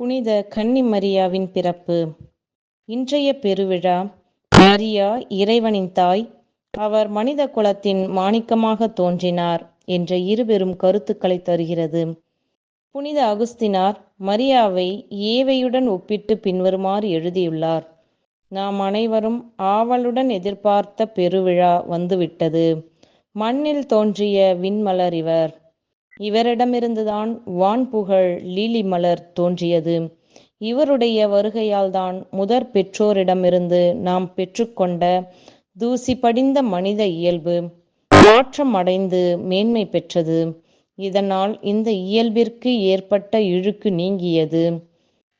புனித கன்னிமரியாவின் பிறப்பு. இன்றைய பெருவிழா மரியா இறைவனின் தாய் அவர் மனித குலத்தின் மாணிக்கமாக தோன்றினார் என்ற இருபெரும் கருத்துக்களை தருகிறது. புனித அகுஸ்தினார் மரியாவை ஏவையுடன் ஒப்பிட்டு பின்வருமாறு எழுதியுள்ளார். நாம் அனைவரும் ஆவலுடன் எதிர்பார்த்த பெருவிழா வந்துவிட்டது. மண்ணில் தோன்றிய விண்மலர் இவர். இவரிடமிருந்துதான் வான்புகழ் லீலி மலர் தோன்றியது. இவருடைய வருகையால்தான் முதற் பெற்றோரிடமிருந்து நாம் பெற்றுக்கொண்ட தூசி படிந்த மனித இயல்பு மாற்றம் அடைந்து மேன்மை பெற்றது. இதனால் இந்த இயல்பிற்கு ஏற்பட்ட இழுக்கு நீங்கியது.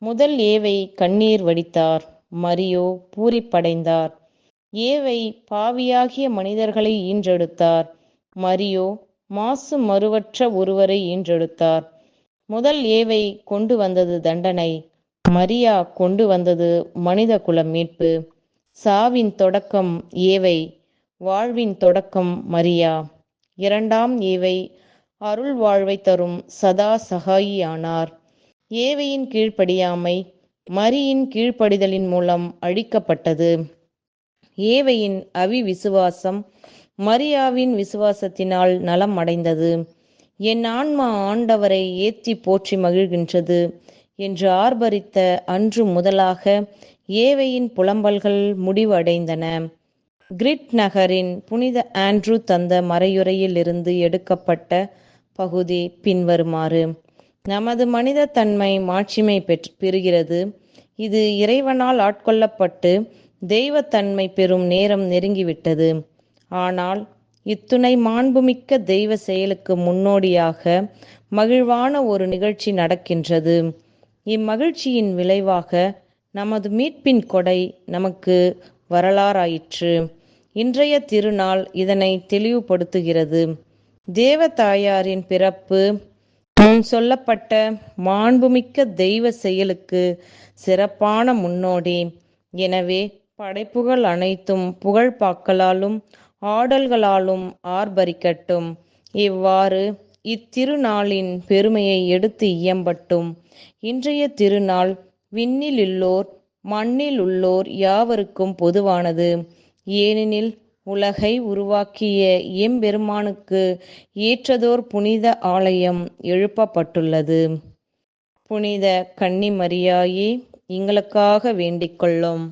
முதல் ஏவை கண்ணீர் வடித்தார் மரியோ பூரிப்படைந்தார். ஏவை பாவியாகிய மனிதர்களை ஈன்றெடுத்தார் மரியோ மாசு மறுவற்ற ஒருவரை ஈன்றெடுத்தார். முதல் ஏவை கொண்டு வந்தது தண்டனை மரியா கொண்டு வந்தது மனித குல மீட்பு. சாவின் தொடக்கம் ஏவை வாழ்வின் தொடக்கம் மரியா. இரண்டாம் ஏவை அருள் வாழ்வை தரும் சதா சகாயியானார் ஏவையின் கீழ்ப்படியாமை மரியின் கீழ்ப்படிதலின் மூலம் அழிக்கப்பட்டது. ஏவையின் அவி விசுவாசம் மரியாவின் விசுவாசத்தினால் நலம் அடைந்தது என் ஆன்மா ஆண்டவரை ஏத்தி போற்றி மகிழ்கின்றது என்று ஆர்ப்பரித்த அன்று முதலாக ஏவையின் புலம்பல்கள் முடிவடைந்தன. கிரிட் நகரின் புனித ஆண்ட்ரூ தந்த மறையுறையில் இருந்து எடுக்கப்பட்ட பகுதி பின்வருமாறு. நமது மனித தன்மை மாட்சிமை பெற் பெறுகிறது. இது இறைவனால் ஆட்கொள்ளப்பட்டு தெய்வத்தன்மை பெறும் நேரம் நெருங்கிவிட்டது. ஆனால் இத்துணை மாண்புமிக்க தெய்வ செயலுக்கு முன்னோடியாக மகிழ்வான ஒரு நிகழ்ச்சி நடக்கின்றது. இம்மகிழ்ச்சியின் விளைவாக நமது மீட்பின் கொடை நமக்கு வரலாறாயிற்று. இன்றைய திருநாள் இதனை தெளிவுபடுத்துகிறது. தேவ தாயாரின் பிறப்பு முன் சொல்லப்பட்ட மாண்புமிக்க தெய்வ செயலுக்கு சிறப்பான முன்னோடி. எனவே படைப்புகள் அனைத்தும் புகழ்பாக்களாலும் ஆடல்களாலும் ஆர்ப்பரிக்கட்டும். இவ்வாறு இத்திருநாளின் பெருமையை எடுத்து இயம்பட்டும். இன்றைய திருநாள் விண்ணில் உள்ளோர் மண்ணில் உள்ளோர் யாவருக்கும் பொதுவானது. ஏனெனில் உலகை உருவாக்கிய எம்பெருமானுக்கு ஏற்றதோர் புனித ஆலயம் எழுப்பப்பட்டுள்ளது. புனித கன்னிமரியாயே எங்களுக்காக வேண்டிக் கொள்ளும்.